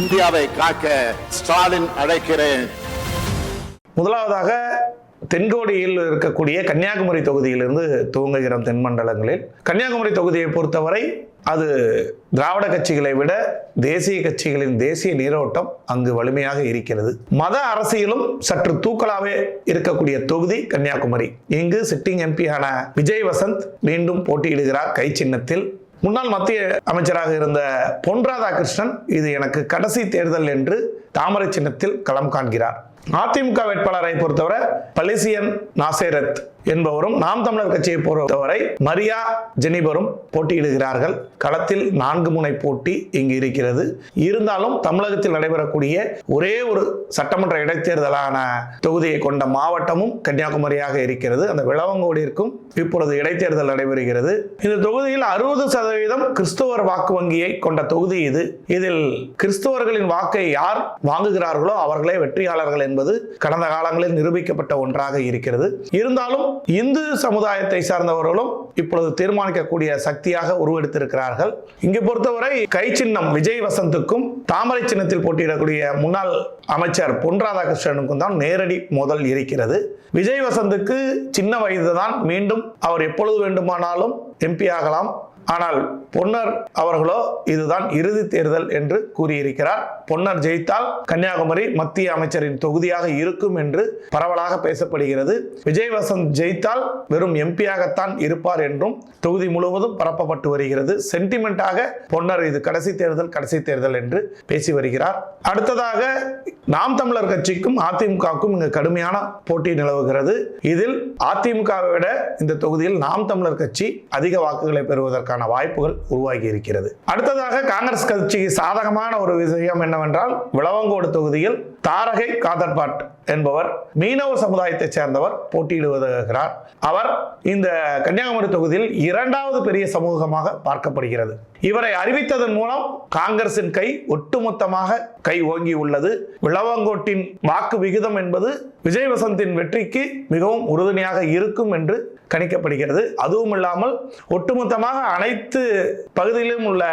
இந்தியாவை காக்க ஸ்டாலின் அழைக்கிறேன். முதலாவதாக தென்கோடியில் இருக்கக்கூடிய கன்னியாகுமரி தொகுதியிலிருந்து துவங்குகிறோம் தென்மண்டலங்களில் கன்னியாகுமரி தொகுதியை பொறுத்தவரை அது திராவிட கட்சிகளை விட தேசிய கட்சிகளின் தேசிய நீரோட்டம் அங்கு வலிமையாக இருக்கிறது. மத அரசியலும் சற்று தூக்கலாவே இருக்கக்கூடிய தொகுதி கன்னியாகுமரி. இங்கு சிட்டிங் எம்பியான விஜய் வசந்த் மீண்டும் போட்டியிடுகிறார். கை சின்னத்தில் முன்னாள் மத்திய அமைச்சராக இருந்த பொன் ராதாகிருஷ்ணன் இது எனக்கு கடைசி தேர்தல் என்று தாமரை சின்னத்தில் களம் காண்கிறார். அதிமுக வேட்பாளரை பொறுத்தவரை பலிசியன் நாசேரத் என்பவரும் நாம் தமிழர் கட்சியை பொறுத்தவரை மரியா ஜெனிபரும் போட்டியிடுகிறார்கள். களத்தில் நான்கு முனை போட்டி இங்கு இருக்கிறது. இருந்தாலும் தமிழகத்தில் நடைபெறக்கூடிய ஒரே ஒரு சட்டமன்ற இடைத்தேர்தலான தொகுதியை கொண்ட மாவட்டமும் கன்னியாகுமரியாக இருக்கிறது. அந்த விளவங்கோடிற்கும் இப்பொழுது இடைத்தேர்தல் நடைபெறுகிறது. இந்த தொகுதியில் அறுபது சதவீதம் கிறிஸ்துவர் வாக்கு வங்கியை கொண்ட தொகுதி இது. இதில் கிறிஸ்தவர்களின் வாக்கை யார் வாங்குகிறார்களோ அவர்களே வெற்றியாளர்கள் என்பது கடந்த காலங்களில் நிரூபிக்கப்பட்ட ஒன்றாக இருக்கிறது. இருந்தாலும் இந்து சமுதாயத்தை சார்ந்தவர்களும் இப்பொழுது தீர்மானிக்கக்கூடிய சக்தியாக உருவெடுத்திருக்கிறார்கள். இங்கு பொறுத்தவரை கை சின்னம் விஜய் வசந்துக்கும் தாமரை சின்னத்தில் போட்டியிடக்கூடிய முன்னாள் அமைச்சர் பொன் ராதாகிருஷ்ணனுக்கும் தான் நேரடி மோதல் இருக்கிறது. விஜய் வசந்துக்கு சின்ன வயதுதான் மீண்டும் அவர் எப்பொழுது வேண்டுமானாலும் எம்பி ஆகலாம். ஆனால் பொன்னர் அவர்களோ இதுதான் இறுதி தேர்தல் என்று கூறியிருக்கிறார். பொன்னர் ஜெயித்தால் கன்னியாகுமரி மத்திய அமைச்சரின் தொகுதியாக இருக்கும் என்று பரவலாக பேசப்படுகிறது. விஜய் வசந்த் ஜெயித்தால் வெறும் எம்பியாகத்தான் இருப்பார் என்றும் தொகுதி முழுவதும் பரப்பப்பட்டு வருகிறது. சென்டிமெண்டாக பொன்னர் இது கடைசி தேர்தல் கடைசி தேர்தல் என்று பேசி வருகிறார். அடுத்ததாக நாம் தமிழர் கட்சிக்கும் அதிமுகவுக்கும் இங்கு கடுமையான போட்டி நிலவுகிறது. இதில் அதிமுகவை விட இந்த தொகுதியில் நாம் தமிழர் கட்சி அதிக வாக்குகளை பெறுவதற்கான வாய்ப்புகள் உருவாகி இருக்கிறது. அடுத்ததாக காங்கிரஸ் கட்சிக்கு சாதகமான ஒரு விஷயம் என்னவென்றால் விளவங்கோடு தொகுதியில் தாரகை காதர்பாட் என்பவர் மீனவ சமுதாயத்தைச் சேர்ந்தவர் போட்டியிடுவதாகிறார். அவர் இந்த கன்னியாகுமரி தொகுதியில் இரண்டாவது பெரிய சமூகமாக பார்க்கப்படுகிறது. இவரை அறிவித்ததன் மூலம் காங்கிரசின் கை ஒட்டுமொத்தமாக கை ஓங்கி உள்ளது. விளவங்கோட்டின் வாக்கு விகிதம் என்பது விஜய் வசந்தின் வெற்றிக்கு மிகவும் உறுதுணையாக இருக்கும் என்று கணிக்கப்படுகிறது. அதுவும் இல்லாமல் ஒட்டுமொத்தமாக அனைத்து பகுதியிலும் உள்ள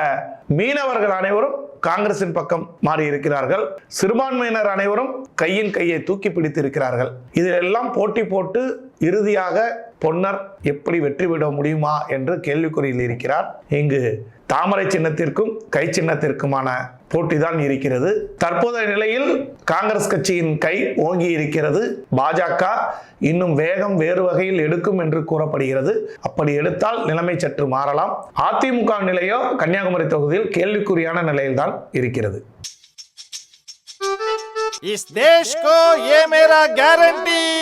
மீனவர்கள் அனைவரும் காங்கிரசின் பக்கம் மாறி இருக்கிறார்கள் சிறுபான்மையினர் அனைவரும் கையின் கையை தூக்கி பிடித்து இருக்கிறார்கள் இதிலெல்லாம் போட்டி போட்டு இறுதியாக பொன்னர் எப்படி வெற்றி பெற முடியுமா என்று கேள்விக்குறியில் இருக்கிறார் இங்கு தாமரை சின்னத்திற்கும் கை சின்னத்திற்குமான போட்டி தான் இருக்கிறது தற்போதைய நிலையில் காங்கிரஸ் கட்சியின் கை ஓங்கி இருக்கிறது பாஜக இன்னும் வேகம் வேறு வகையில் எடுக்கும் என்று கூறப்படுகிறது அப்படி எடுத்தால் நிலைமை சற்று மாறலாம் அதிமுக நிலையோ கன்னியாகுமரி தொகுதியில் கேள்விக்குறியான நிலையில்தான் இருக்கிறது इस देश को ये मेरा गारंटी